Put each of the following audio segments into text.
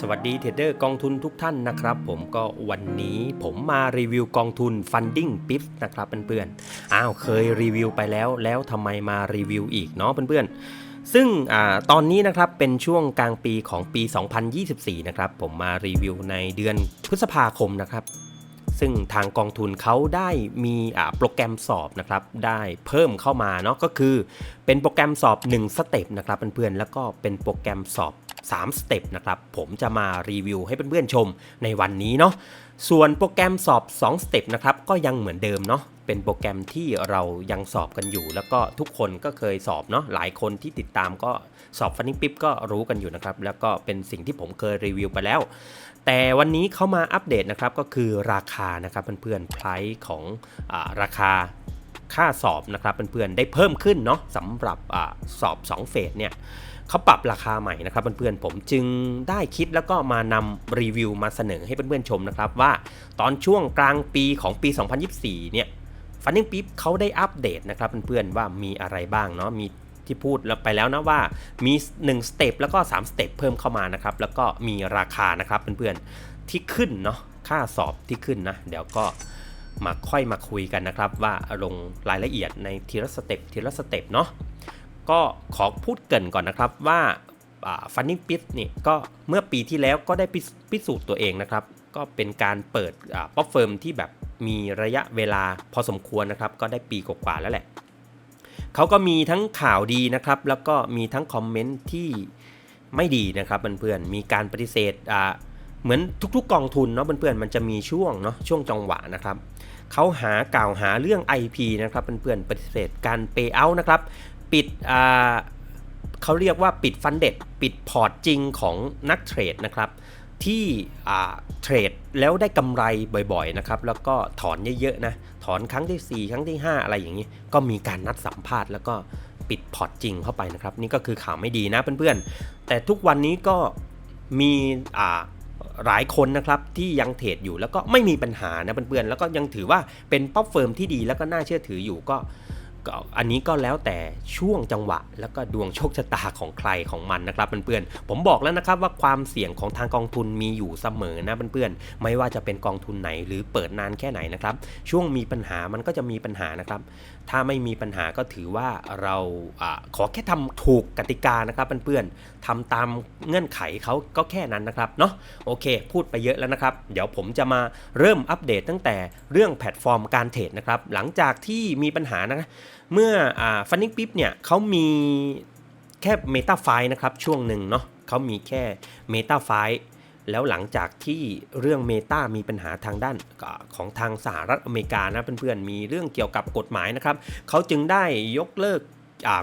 สวัสดีเทรดเดอร์กองทุนทุกท่านนะครับ ผมก็วันนี้ผมมารีวิวกองทุน Funding p i p นะครับเพื่อนๆอ้าวเคยรีวิวไปแล้ว แล้วทำไมมารีวิวอีกเนาะเพื่อนๆ ซึ่งอตอนนี้นะครับเป็นช่วงกลางปีของปี 2024 นะครับ ผมมารีวิวในเดือนพฤษภาคมนะครับ ซึ่งทางกองทุนเขาได้มีโปรแกรมสอบนะครับ ได้เพิ่มเข้ามาเนาะก็คือเป็นโปรแกรมสอบ 1 สเต็ปนะครับเพื่อนๆแล้วก็เป็นโปรแกรมสอบ 3สเต็ปนะครับ ผมจะมารีวิวให้เพื่อนๆชมในวันนี้เนาะส่วนโปรแกรมสอบ2สเต็ปนะครับก็ยังเหมือนเดิมเนาะเป็นโปรแกรมที่เรายังสอบกันอยู่ แล้วก็ทุกคนก็เคยสอบเนาะหลายคนที่ติดตามก็สอบฟันนิ่งปิ๊บก็รู้กันอยู่นะครับ แล้วก็เป็นสิ่งที่ผมเคยรีวิวไปแล้ว แต่วันนี้เขามาอัปเดตนะครับก็คือราคานะครับเพื่อนๆไพรของอราคาค่าสอบนะครับเพื่อนๆได้เพิ่มขึ้นเนาะสำหรับอสอบ 2 เฟสเนี่ย เขาปรับราคาใหม่นะครับเพื่อนๆผมจึงได้คิดแล้วก็มานำรีวิวมาเสนอให้เพื่อนๆชมนะครับว่าตอนช่วงกลางปีของปี 2024 เนี่ยฟันนิ่งปิ๊บเขาได้อัปเดตนะครับเพื่อนๆว่ามีอะไรบ้างเนาะมีที่พูดไปแล้วนะว่ามี1สเต็ปแล้วก็3สเต็ปเพิ่มเข้ามานะครับแล้วก็มีราคานะครับเพื่อนๆที่ขึ้นเนาะค่าสอบที่ขึ้นนะเดี๋ยวก็มาค่อยมาคุยกันนะครับว่าลงรายละเอียดในทีละสเต็ปทีละสเต็ปเนาะ ก็ขอพูดเกินก่อนนะครับว่าฟันนิ่งปิสนี่ก็เมื่อปีที่แล้วก็ได้พิสูจน์ตัวเองนะครับ ก็เป็นการเปิดป๊อปเฟิร์มที่แบบมีระยะเวลาพอสมควรนะครับ ก็ได้ปีกว่าแล้วแหละเขาก็มีทั้งข่าวดีนะครับ แล้วก็มีทั้งคอมเมนต์ที่ไม่ดีนะครับเพื่อนๆมีการปฏิเสธเหมือนทุกๆ กองทุนเนาะเพื่อนๆมันจะมีช่วงเนาะช่วงจังหวะนะครับเขาหากล่าวหาเรื่อง IP นะครับเพื่อนๆปฏิเสธการ pay out นะครับ ปิดอ่าเขาเรียกว่าปิดฟันเด็ดปิดพอร์ตจริงของนักเทรดนะครับ ที่เทรดแล้วได้กำไรบ่อยๆนะครับ แล้วก็ถอนเยอะๆนะถอนครั้งที่ 4 ครั้งที่ 5 อะไรอย่างนี้ ก็มีการนัดสัมภาษณ์แล้วก็ปิดพอร์ตจริงเข้าไปนะครับ นี่ก็คือข่าวไม่ดีนะเพื่อนๆ แต่ทุกวันนี้ก็มีหลายคนนะครับที่ยังเทรดอยู่แล้วก็ไม่มีปัญหานะเพื่อนๆ แล้วก็ยังถือว่าเป็นป๊อปเฟิร์มที่ดีแล้วก็น่าเชื่อถืออยู่ก็ อันนี้ก็แล้วแต่ช่วงจังหวะ แล้วก็ดวงโชคชะตาของใครของมันนะครับเพื่อนๆผมบอกแล้วนะครับว่าความเสี่ยงของทางกองทุนมีอยู่เสมอนะเพื่อนๆไม่ว่าจะเป็นกองทุนไหนหรือเปิดนานแค่ไหนนะครับช่วงมีปัญหามันก็จะมีปัญหานะครับ ถ้าไม่มีปัญหาก็ถือว่าเราอขอแค่ทำถูกกติกานะครับเพื่อนๆทำตามเงื่อนไขเขาก็แค่นั้นนะครับเนาะโอเค พูดไปเยอะแล้วนะครับ เดี๋ยวผมจะมาเริ่มอัปเดตตั้งแต่เรื่องแพลตฟอร์มการเทรดนะครับหลังจากที่มีปัญหานะเมื่อฟันนิ่งปิ๊บเนี่ยเขามีแค่เมตาไฟนะครับช่วงหนึ่งเนาะเขามีแค่เมตาไฟแล้วหลังจากที่เรื่องเมตามีปัญหาทางด้านของทางสหรัฐอเมริกานะเพื่อนๆมีเรื่องเกี่ยวกับกฎหมายนะครับเขาจึงได้ยกเลิก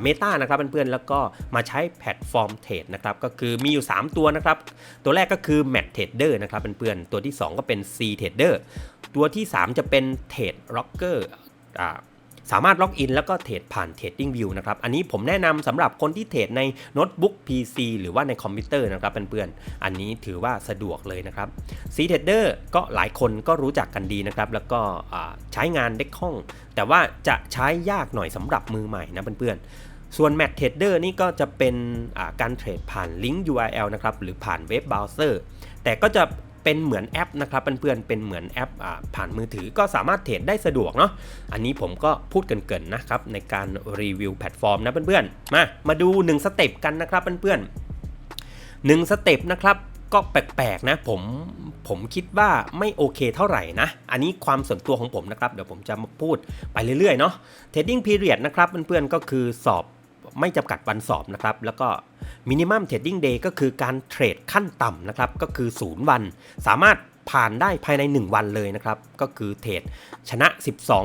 เมตานะครับเพื่อนๆแล้วก็มาใช้แพลตฟอร์มเทรดนะครับก็คือมีอยู่ 3 ตัวนะครับ ตัวแรกก็คือ m a t Trader นะครับเพื่อนๆตัวที่ 2 ก็เป็น C Trader ตัวที่ 3 จะเป็น Trade Rocker สามารถล็อกอินแล้วก็เทรดผ่าน Trading View นะครับ อันนี้ผมแนะนำสำหรับคนที่เทรดในโน้ตบุ๊ก PC หรือว่าในคอมพิวเตอร์นะครับเพื่อนๆ อันนี้ถือว่าสะดวกเลยนะครับ C Trader ก็หลายคนก็รู้จักกันดีนะครับ แล้วก็ใช้งานเด็กห้อง แต่ว่าจะใช้ยากหน่อยสำหรับมือใหม่นะเพื่อนๆส่วน Mat Trader นี่ก็จะเป็นการเทรดผ่านลิงก์ URL นะครับ หรือผ่านเว็บเบราว์เซอร์ แต่ก็จะ เป็นเหมือนแอปนะครับเพื่อนๆเป็นเหมือนแอปผ่านมือถือก็สามารถเทรดได้สะดวกเนาะอันนี้ผมก็พูดเกินๆนะครับในการรีวิวแพลตฟอร์มนะเพื่อนๆมามาดู1สเต็ปกันนะครับเพื่อนๆ1สเต็ปนะครับก็แปลกๆนะผมผมคิดว่าไม่โอเคเท่าไหร่นะ อันนี้ความส่วนตัวของผมนะครับ เดี๋ยวผมจะมาพูดไปเรื่อยๆเนาะ trading period นะครับเพื่อนๆก็คือสอบ ไม่จำกัดวันสอบนะครับ แล้วก็มินิมัมเทรดดิ้งเดย์ก็คือการเทรดขั้นต่ำนะครับ ก็คือ 0 วัน สามารถผ่านได้ภายใน 1 วันเลยนะครับ ก็คือเทรดชนะ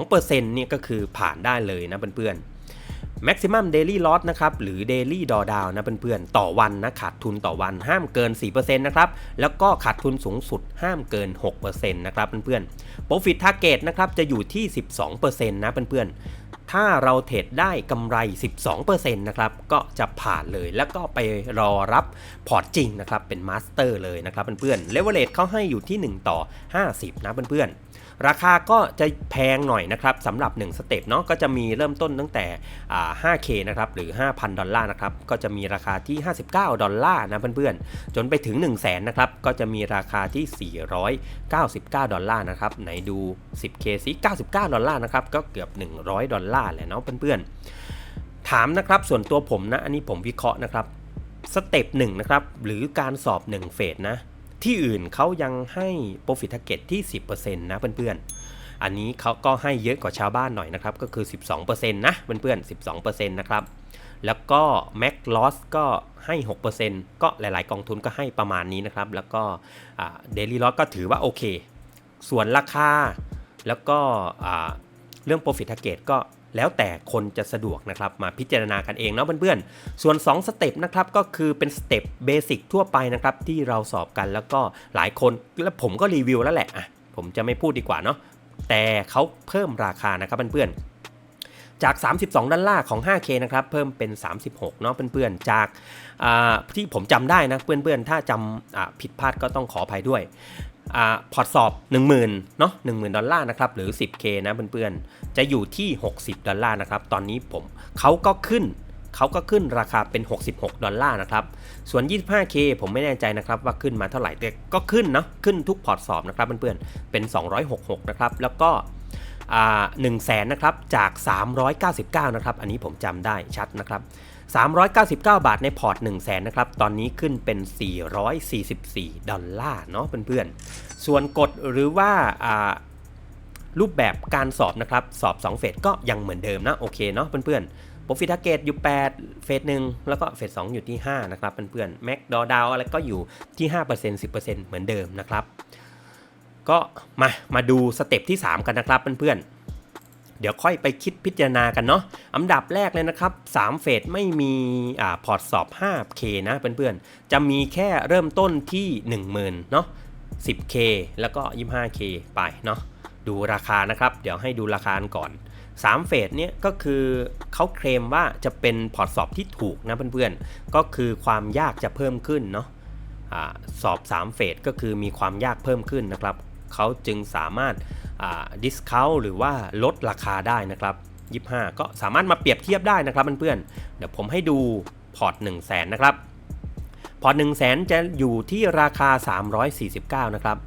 12%เนี่ยก็คือผ่านได้เลยนะเพื่อนๆ maximum daily loss นะครับ หรือ daily drawdown นะเพื่อนๆ ต่อวันนะขาดทุนต่อวันห้ามเกิน 4%นะครับ แล้วก็ขาดทุนสูงสุดห้ามเกิน 6%นะครับเพื่อนๆ profit target นะครับจะอยู่ที่ 12%นะเพื่อนๆถ้าเราเทรดได้กำไร 12%นะครับ ก็จะผ่านเลยแล้วก็ไปรอรับพอร์ตจริงนะครับ เป็นมาสเตอร์เลยนะครับเพื่อนๆเลเวลเลตเขาให้อยู่ที่ 1 ต่อ 50 นะเพื่อนๆ ราคาก็จะแพงหน่อยนะครับสำหรับ 1 สเต็ปเนาะก็จะมีเริ่มต้นตั้งแต่ 5K นะครับ หรือ 5,000 ดอลลาร์นะครับ ก็จะมีราคาที่ 59 ดอลลาร์นะเพื่อนๆ จนไปถึง 1 0 0 0 0แสนนะครับ ก็จะมีราคาที่ 499 ดอลลาร์นะครับ ไหนดู 10K สิ99 ดอลลาร์นะครับ ก็เกือบ 100 ดอลลาร์แหละเนาะเพื่อนๆ ถามนะครับส่วนตัวผมนะ อันนี้ผมวิเคราะห์นะครับสเต็ปหนึ่งนะครับ หรือการสอบ1เฟสนะ ที่อื่นเขายังให้ Profit Target ที่ 10%นะเพื่อนๆ อันนี้เขาก็ให้เยอะกว่าชาวบ้านหน่อยนะครับ ก็คือ 12%นะเพื่อนๆ 12%นะครับ แล้วก็ Mac Loss ก็ให้ 6%ก็หลายๆ กองทุนก็ให้ประมาณนี้นะครับ แล้วก็เดลี่ลอสก็ถือว่าโอเค ส่วนราคา แล้วก็เรื่อง Profit Target ก็ แล้วแต่คนจะสะดวกนะครับมาพิจารณากันเองเนาะเพื่อนๆ ส่วน 2 สเต็ปนะครับก็คือเป็นสเต็ปเบสิกทั่วไปนะครับที่เราสอบกันแล้วก็หลายคนและผมก็รีวิวแล้วแหละอะผมจะไม่พูดดีกว่าเนาะแต่เขาเพิ่มราคานะครับเพื่อนๆจาก 32 ดอลลาร์ของ 5K นะครับ เพิ่มเป็น 36 เนาะเพื่อนๆ จากที่ผมจำได้นะเพื่อนๆ ถ้าจำผิดพลาดก็ต้องขออภัยด้วย อพอร์ตสอบ 10,000เนาะ10,000 ดอลลาร์นะครับหรือ 10K นะเพื่อนๆ จะอยู่ที่ 60 ดอลลาร์นะครับ ตอนนี้ผมเขาก็ขึ้นเขาก็ขึ้นราคาเป็น 66 ดอลลาร์นะครับ ส่วน 25K ผมไม่แน่ใจนะครับว่าขึ้นมาเท่าไหร่ แต่ก็ขึ้นเนาะ ขึ้นทุกพอร์ตสอบนะครับเพื่อนๆ เป็น 266 นะครับ แล้วก็หนึ่งแสนนะครับ จาก 399 นะครับ อันนี้ผมจำได้ชัดนะครับ 399 บาทในพอร์ต 1 0 0 0 0แสนนะครับ ตอนนี้ขึ้นเป็น 444 ดอลลาร์เนาะเพื่อนๆ ส่วนกฎหรือว่ารูปแบบการสอบนะครับ สอบ 2 เฟสก็ยังเหมือนเดิมนะ โอเคเนาะเพื่อนๆ Profit Target อยู่ 8 เฟส1แล้วก็เฟส2อยู่ที่ 5 นะครับเพื่อนๆ Mac ดอดาวอะไรก็อยู่ที่ 5% 10%เหมือนเดิมนะครับ ก็มามาดูสเต็ปที่ 3 กันนะครับเพื่อนๆ ดี๋ยวค่อยไปคิดพิจารณากันเนาะอันดับแรกเลยนะครับ3เฟสไม่มีอ่าพอร์ตสอบ 5K นะเพื่อนๆ จะมีแค่เริ่มต้นที่ 10,000เนาะ 10K แล้วก็ 25K ไปเนาะดูราคานะครับ เดี๋ยวให้ดูราคาก่อน3เฟสเนี้ยก็คือเขาเคลมว่าจะเป็นพอร์ตสอบที่ถูกนะเพื่อนๆ ก็คือความยากจะเพิ่มขึ้นเนาะสอบ 3 เฟสก็คือมีความยากเพิ่มขึ้นนะครับ เขาจึงสามารถดิสคาวหรือว่าลดราคาได้นะครับ25 ก็สามารถมาเปรียบเทียบได้นะครับเพื่อนๆเดี๋ยวผมให้ดูพอร์ต 1 0 0 0 0แสนนะครับพอร์ต 1 0 0 0 0แสนจะอยู่ที่ราคา 349 นะครับ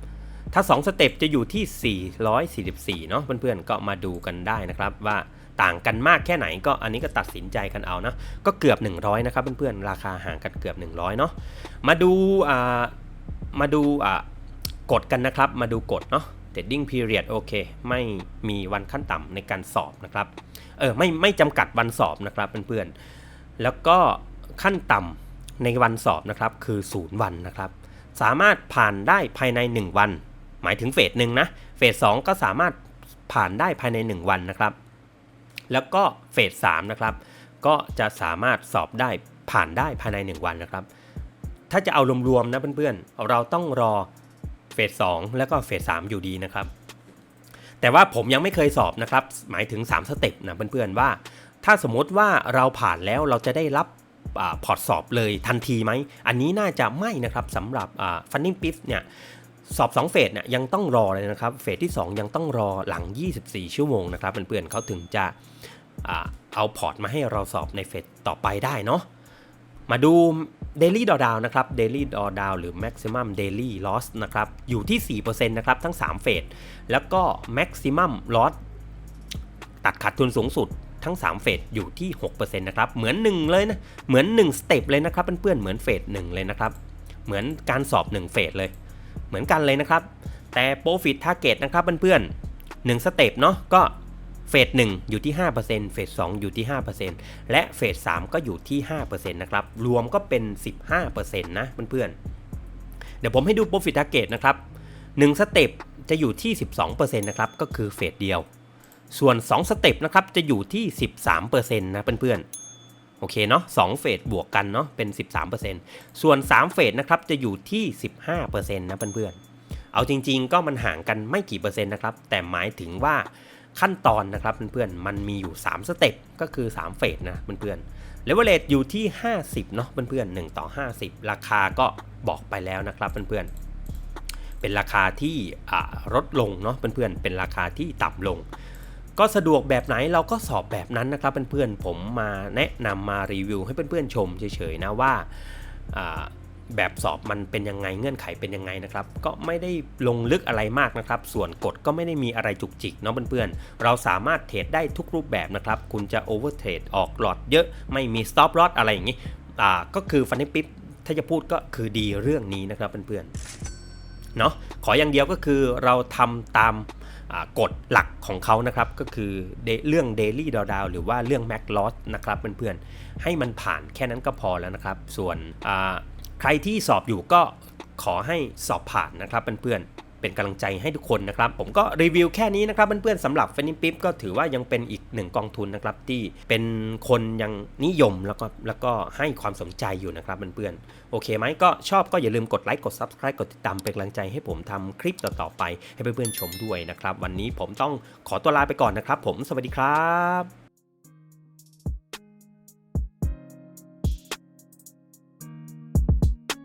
ถ้า 2 สเต็ปจะอยู่ที่ 444 เนาะเพื่อนๆ ก็มาดูกันได้นะครับว่าต่างกันมากแค่ไหนก็อันนี้ก็ตัดสินใจกันเอานะ ก็เกือบ 100 นะครับเพื่อนๆ ราคาห่างกันเกือบ 100 เนาะมาดูมาดู กฎกันนะครับ มาดูกฎเนาะ trading period โอเค ไม่มีวันขั้นต่ำในการสอบนะครับ เออ ไม่ไม่จำกัดวันสอบนะครับเพื่อนๆ แล้วก็ขั้นต่ำในวันสอบนะครับคือ 0 วันนะครับ สามารถผ่านได้ภายใน 1 วัน หมายถึงเฟสหนึ่งนะ เฟสสก็สามารถผ่านได้ภายใน 1 วันนะครับ แล้วก็เฟสสนะครับ ก็จะสามารถสอบได้ผ่านได้ภายใน 1 วันนะครับ ถ้าจะเอารวมๆนะเพื่อนๆ เราต้องรอ เฟส2แล้วก็เฟส3อยู่ดีนะครับ แต่ว่าผมยังไม่เคยสอบนะครับ หมายถึง 3 สเต็ปนะเพื่อนๆว่า ถ้าสมมติว่าเราผ่านแล้วเราจะได้รับอพอร์ตสอบเลยทันทีไหม อันนี้น่าจะไม่นะครับสำหรับฟันนิ่งปิฟเนี่ยสอบ 2 เฟสเนี่ยยังต้องรอเลยนะครับ เฟสที่ 2 ยังต้องรอหลัง 24 ชั่วโมงนะครับเพื่อนๆเขาถึงจะเอาพอร์ตมาให้เราสอบในเฟสต่อไปได้เนาะมาดู Daily Drawdown นะครับ Daily Drawdown หรือ Maximum Daily Loss นะครับอยู่ที่ 4%นะครับทั้ง 3 เฟสแล้วก็ Maximum Loss ตัดขาดทุนสูงสุดทั้ง 3 เฟสอยู่ที่ 6%นะครับเหมือน 1 เลยนะเหมือน 1 สเต็ปเลยนะครับเพื่อนๆเหมือนเฟส1เลยนะครับเหมือนการสอบ 1 เฟสเลย เหมือนกันเลยนะครับแต่ Profit Target นะครับเพื่อนๆ1สเต็ปเนาะก็ เฟส1อยู่ที่ 5%เฟส2อยู่ที่ 5%และเฟส3ก็อยู่ที่ 5%นะครับ รวมก็เป็น 15%นะเพื่อนๆ เดี๋ยวผมให้ดู Profit Target นะครับ 1 สเต็ปจะอยู่ที่ 12%นะครับ ก็คือเฟสเดียว ส่วน 2 สเต็ปนะครับ จะอยู่ที่ 13%นะเพื่อนๆโอเคเนาะ2เฟสบวกกันเนาะเป็น 13%ส่วน 3 เฟสนะครับจะอยู่ที่ 15%นะเพื่อนๆ เอาจริงๆ ก็มันห่างกันไม่กี่เปอร์เซ็นต์นะครับ แต่หมายถึงว่า ขั้นตอนนะครับเพื่อนๆ มันมีอยู่ 3 สเต็ปก็คือ 3 เฟสนะเพื่อนๆเลเวลเลตอยู่ที่ 50เนาะเพื่อนๆ1ต่อ 50 ราคาก็บอกไปแล้วนะครับเพื่อนๆ เป็นราคาที่ลดลงเนาะเพื่อนๆ เป็นราคาที่ต่ำลง ก็สะดวกแบบไหนเราก็สอบแบบนั้นนะครับเพื่อนๆ ผมมาแนะนำมารีวิวให้เพื่อนๆชมเฉยๆนะว่า แบบสอบมันเป็นยังไงเงื่อนไขเป็นยังไงนะครับ ก็ไม่ได้ลงลึกอะไรมากนะครับ ส่วนกฎก็ไม่ได้มีอะไรจุกจิกเนาะเพื่อนๆ เราสามารถเทรดได้ทุกรูปแบบนะครับ คุณจะโอเวอร์เทรดออกหลอดเยอะ ไม่มีสต็อปลอ s อะไรอย่างนี้ อ่า ก็คือฟันนี่ปิ๊บถ้าจะพูดก็คือดีเรื่องนี้นะครับเพื่อนๆ เนาะขออย่างเดียวก็คือเราทำตามกฎหลักของเขานะครับ ก็คือเรื่อง Daily d o w d o w หรือว่าเรื่อง Mac Loss นะครับเพื่อนๆ ให้มันผ่านแค่นั้นก็พอแล้วนะครับ ส่วน ใครที่สอบอยู่ก็ขอให้สอบผ่านนะครับเพื่อนๆ เป็นกำลังใจให้ทุกคนนะครับ ผมก็รีวิวแค่นี้นะครับเพื่อนๆสำหรับ f a n n y p i p ก็ถือว่ายังเป็นอีกหนึ่งกองทุนนะครับที่เป็นคนยังนิยมแล้วก็แล้วก็ให้ความสนใจอยู่นะครับเพื่อนๆ โอเคไหมก็ชอบก็อย่าลืมกดไลค์กด Subscribe กดติดตามเป็นกำลังใจให้ผมทำคลิปต่อๆไปให้เพื่อนๆชมด้วยนะครับ วันนี้ผมต้องขอตัวลาไปก่อนนะครับ ผมสวัสดีครับ